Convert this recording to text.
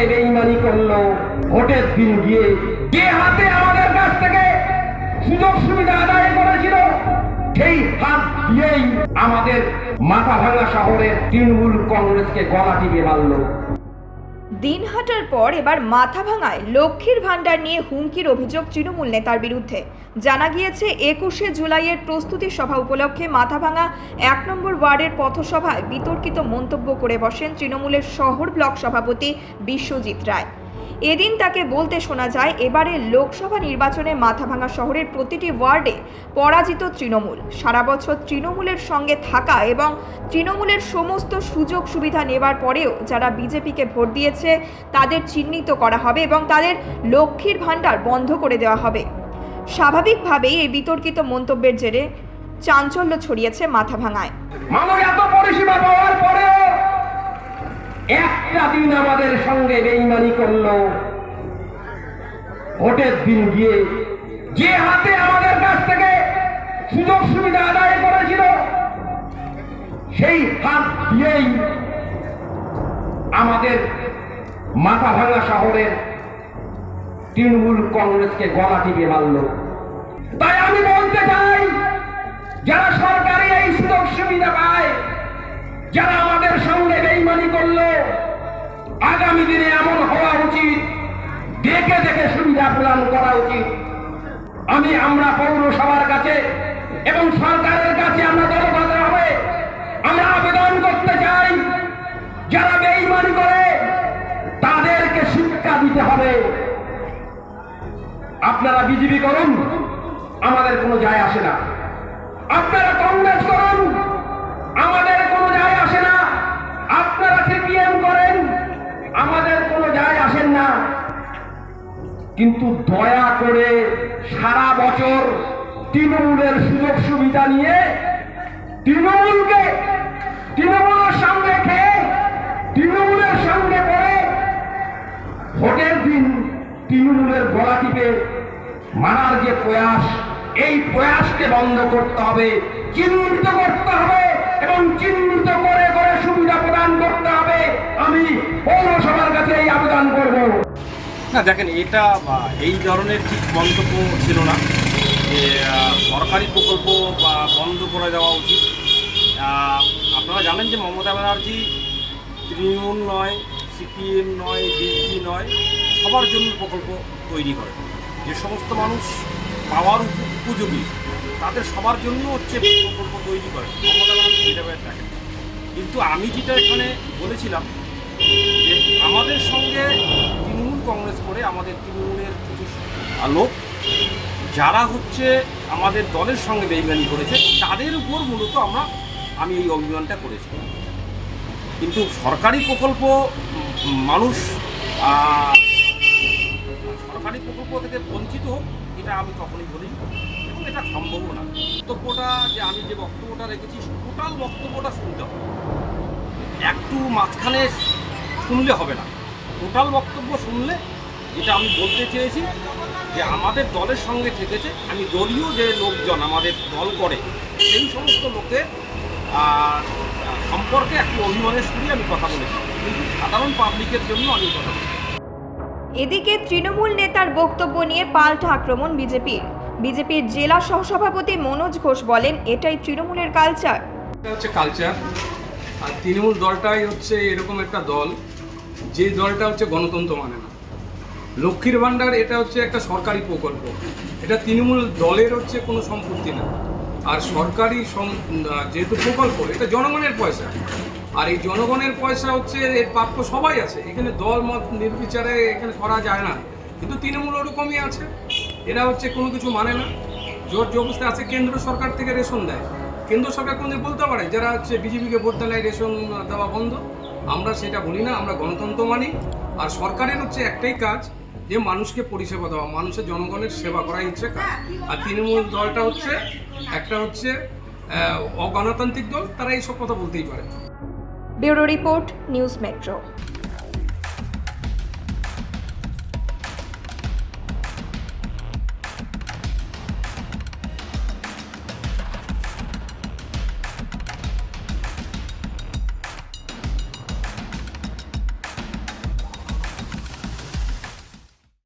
সঙ্গে বেইমানি করল। ভোটের দিন গিয়ে যে হাতে আমাদের কাছ থেকে সুযোগ সুবিধা আদায় করেছিল, সেই হাত দিয়েই আমাদের মাথা ভাঙা শহরের তৃণমূল কংগ্রেসকে গলা টিপে মারলো। দিনহাটার পর এবার মাথা ভাঙায় লক্ষ্মীর ভাণ্ডার নিয়ে হুমকির অভিযোগ তৃণমূল নেতার বিরুদ্ধে। জানা গিয়েছে, একুশে জুলাইয়ের প্রস্তুতি সভা উপলক্ষে মাথাভাঙা এক নম্বর ওয়ার্ডের পথসভায় বিতর্কিত মন্তব্য করে বসেন তৃণমূলের শহর ব্লক সভাপতি বিশ্বজিৎ রায়। এদিন তাকে বলতে শোনা যায়, এবারে লোকসভা নির্বাচনে মাথাভাঙা শহরের প্রতিটি ওয়ার্ডে পরাজিত তৃণমূল। সারা বছর তৃণমূলের সঙ্গে থাকা এবং তৃণমূলের সমস্ত সুযোগ সুবিধা নেবার পরেও যারা বিজেপিকে ভোট দিয়েছে, তাদের চিহ্নিত করা হবে এবং তাদের লক্ষ্মীর ভাণ্ডার বন্ধ করে দেওয়া হবে। স্বাভাবিকভাবেই এই বিতর্কিত মন্তব্যের জেরে চাঞ্চল্য ছড়িয়েছে মাথাভাঙায়। পরিষেবা পাওয়ার পরেও একটা দিন আমাদের সঙ্গে বেইমানি করল। ভোটের দিন গিয়ে যে হাতে আমাদের কাছ থেকে সুযোগ সুবিধা আদায় করেছিল, সেই হাত দিয়েই আমাদের মাথা ভাঙা শহরের তৃণমূল কংগ্রেসকে গলা টিপে মারলো। তাই আমি বলতে চাই, যারা সরকারি এই সুযোগ সুবিধা পায়, যারা আগামী দিনে এমন হওয়া উচিত, দেখে দেখে সুবিধা প্রদান করা উচিত। আমি, আমরা পৌরসভার কাছে এবং সরকারের কাছে আমরা দলগত হবে আমরা আবেদন করতে চাই, যারা বেইমানি করে, তাদেরকে শিক্ষা দিতে হবে। আপনারা বিজেপি করুন, আমাদের কোনো যায় আসে না। আপনারা কংগ্রেস করুন আমাদের কোনো যায় আসে না আপনারা সিপিএম করেন আমাদের কোনো যায় আসেন না কিন্তু দয়া করে সারা বছর তৃণমূলের সুযোগ সুবিধা নিয়ে তৃণমূলকে তৃণমূলের সঙ্গে খেয়ে, তৃণমূলের সঙ্গে পড়ে ভোটের দিন তৃণমূলের গলা টিপে মারার যে প্রয়াস, এই প্রয়াসকে বন্ধ করতে হবে, চিহ্নিত করতে হবে এবং চিহ্নিত করে করে সুবিধা প্রদান করতে হবে। আমি পৌরসভার কাছে এই আবেদন করব। না, দেখেন, এটা এই ধরনের ঠিক মন্তব্য ছিল না যে সরকারি প্রকল্প বা বন্ধ করে দেওয়া উচিত। আপনারা জানেন যে মমতা ব্যানার্জি তৃণমূল নয়, সিপিএম নয়, বিজেপি নয়, সবার জন্য প্রকল্প তৈরি করে। যে সমস্ত মানুষ পাওয়ার উপযোগী, তাদের সবার জন্য হচ্ছে প্রকল্প তৈরি করে। মমতা ব্যানার্জি ভেদাভেদ থাকে কিন্তু আমি যেটা এখানে বলেছিলাম যে, আমাদের সঙ্গে কংগ্রেস করে আমাদের তৃণমূলের কিছু লোক যারা হচ্ছে আমাদের দলের সঙ্গে বেইমানি করেছে, তাদের উপর মূলত আমরা, আমি এই অভিযানটা করেছি। কিন্তু সরকারি প্রকল্প, মানুষ সরকারি প্রকল্প থেকে বঞ্চিত এটা আমি কখনোই বলিনি, এবং এটা সম্ভবও না। বক্তব্যটা যে আমি যে বক্তব্যটা রেখেছি, টোটাল বক্তব্যটা শুনতে হবে। একটু মাঝখানে শুনলে হবে না। টোটাল বক্তব্য শুনলে যেটা আমি বলতে চেয়েছি যে আমাদের দলের সঙ্গে থেকেছে আমি দলীয় যে লোকজন আমাদের দল করে সেই সমস্ত লোকের আহ, সম্পর্কে একটু অভিমানের সুরে আমি কথা বলেছি। কিন্তু সাধারণ পাবলিকের জন্য আমি কথা বলেছি। এদিকে তৃণমূল নেতার বক্তব্য নিয়ে পাল্টা আক্রমণ বিজেপির। বিজেপির জেলা সহসভাপতি মনোজ ঘোষ বলেন এটাই তৃণমূলের কালচার এটা হচ্ছে কালচার আর তৃণমূল দলটাই হচ্ছে এরকম একটা দল। যে দলটা হচ্ছে গণতন্ত্র মানে না। লক্ষ্মীর ভাণ্ডার এটা হচ্ছে একটা সরকারি প্রকল্প। এটা তৃণমূল দলের হচ্ছে কোনো সম্পত্তি না। আর সরকারি যেহেতু প্রকল্প, এটা জনগণের পয়সা। আর এই জনগণের পয়সা হচ্ছে এর প্রাপ্য সবাই আছে। এখানে দল, মত নির্বিচারে এখানে করা যায় না। কিন্তু তৃণমূল ওরকমই আছে। এরা হচ্ছে কোনো কিছু মানে না। জোর জবস্থায় আছে, কেন্দ্র সরকার থেকে রেশন দেয়। কেন্দ্র সরকার কোনো বলতে পারে? যারা হচ্ছে বিজেপিকে ভোট দিলে রেশন দেওয়া বন্ধ। আমরা সেটা বলি না, আমরা গণতন্ত্র মানি। আর সরকারের হচ্ছে একটাই কাজ যে মানুষকে পরিষেবা দেওয়া, মানুষের জনগণের সেবা করাই হচ্ছে কাজ। আর তৃণমূল দলটা হচ্ছে, একটা হচ্ছে অগণতান্ত্রিক দল, তারা এইসব কথা বলতেই পারে। Bureau report, news metro.